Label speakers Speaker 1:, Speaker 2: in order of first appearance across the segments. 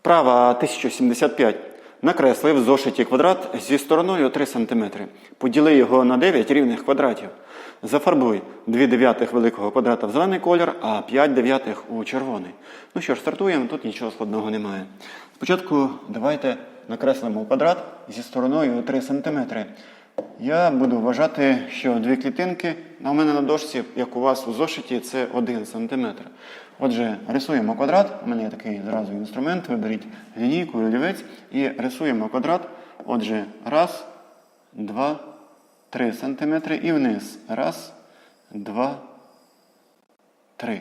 Speaker 1: Вправа 1075. Накресли в зошиті квадрат зі стороною 3 см. Поділи його на 9 рівних квадратів. Зафарбуй 2 дев'ятих великого квадрата в зелений колір, а 5 дев'ятих у червоний. Ну що ж, стартуємо, тут нічого складного немає. Спочатку давайте накреслимо квадрат зі стороною 3 см. Я буду вважати, що дві клітинки а у мене на дошці, як у вас у зошиті, це 1 см. Отже, рисуємо квадрат. У мене є такий зразу інструмент. Виберіть лінійку, олівець і рисуємо квадрат. Отже, раз, два, три сантиметри і вниз. Раз, два, три.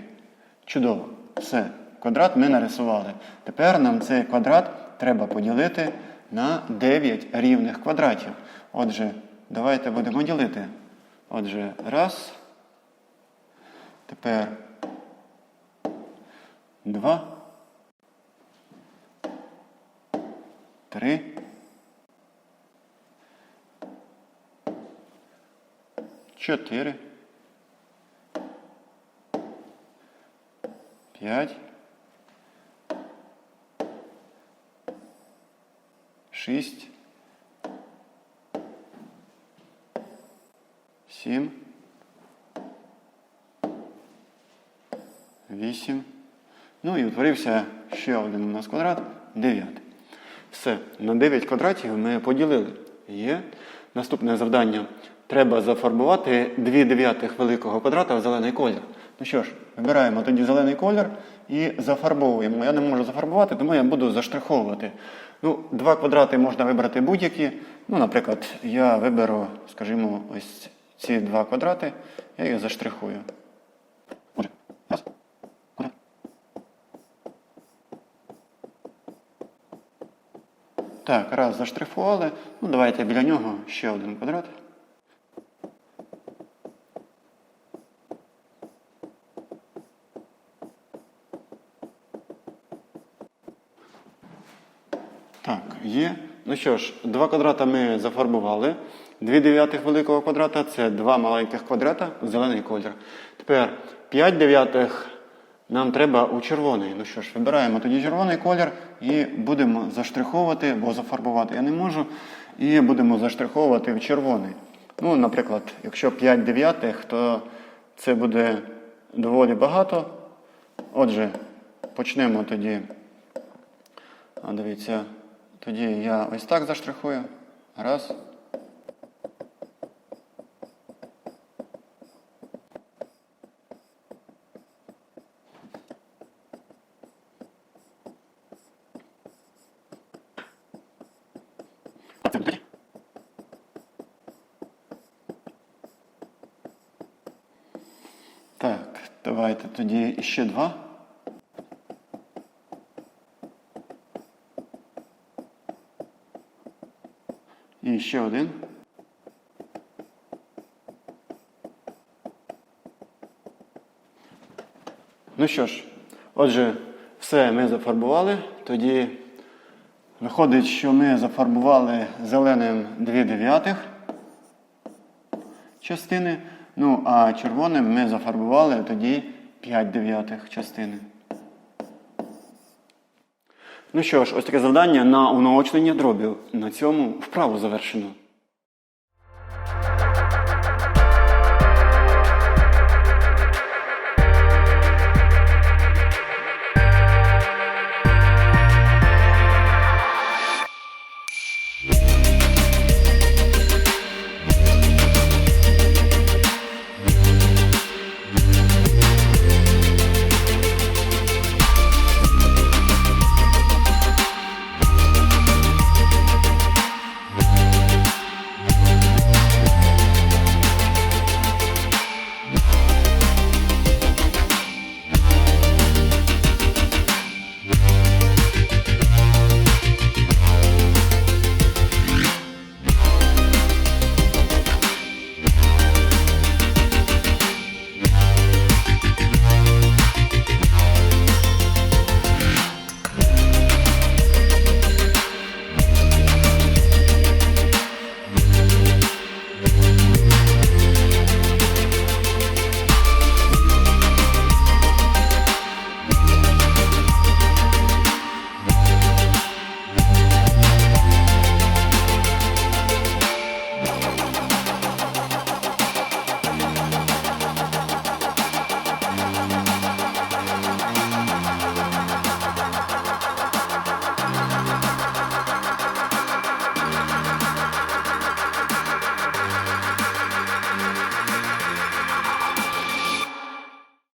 Speaker 1: Чудово. Все. Квадрат ми нарисували. Тепер нам цей квадрат треба поділити на 9 рівних квадратів. Отже, давайте будемо ділити. Отже, раз. Тепер два. Три. Чотири. П'ять. Шість. Сім. Вісім. Ну і утворився ще один у нас квадрат. Дев'ятий. Все. На 9 квадратів ми поділили. Є. Наступне завдання. Треба зафарбувати 2 дев'ятих великого квадрата в зелений колір. Ну що ж, вибираємо тоді зелений колір і зафарбовуємо. Я не можу зафарбувати, тому я буду заштриховувати. Ну, Два квадрати можна вибрати будь-які. Ну, Наприклад, я виберу, скажімо, ось ці два квадрати, я їх заштрихую. Так, раз заштрихували. Ну, давайте біля нього ще один квадрат. Так, є. Ну що ж, два квадрата ми зафарбували. Дві дев'ятих великого квадрата це два маленьких квадрата зелений колір. Тепер 5 дев'ятих нам треба у червоний. Ну що ж, вибираємо тоді червоний колір і будемо заштриховувати, бо зафарбувати я не можу. І будемо заштриховувати в червоний. Ну, наприклад, якщо 5 дев'ятих, то це буде доволі багато. Отже, почнемо тоді. А дивіться, тоді я ось так заштрихую. Раз. Так, давайте тоді ще два. І ще один. Ну що ж, отже, все ми зафарбували. Тоді виходить, що ми зафарбували зеленим 2 дев'ятих частини. Ну, а червоним ми зафарбували тоді 5 дев'ятих частини. Ну що ж, ось таке завдання на унаочнення дробів. На цьому вправу завершено.